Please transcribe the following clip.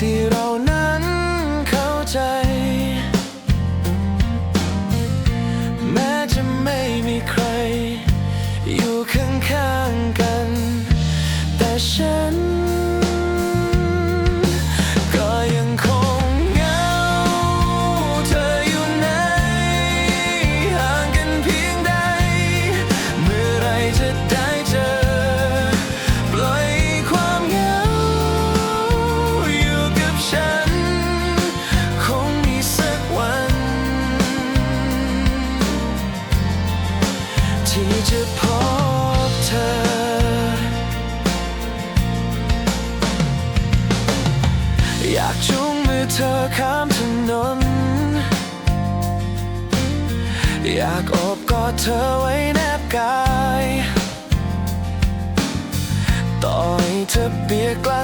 ที่เรานั้นเข้าใจ แม้จะไม่มีใคร อยู่ข้างๆกัน แต่ฉัน ที่จะพบเธอยากจุงมือเธอข้ามถนน อยากอบกอดเธอไว้แนบกาย ต่อให้เธอเบียดใกล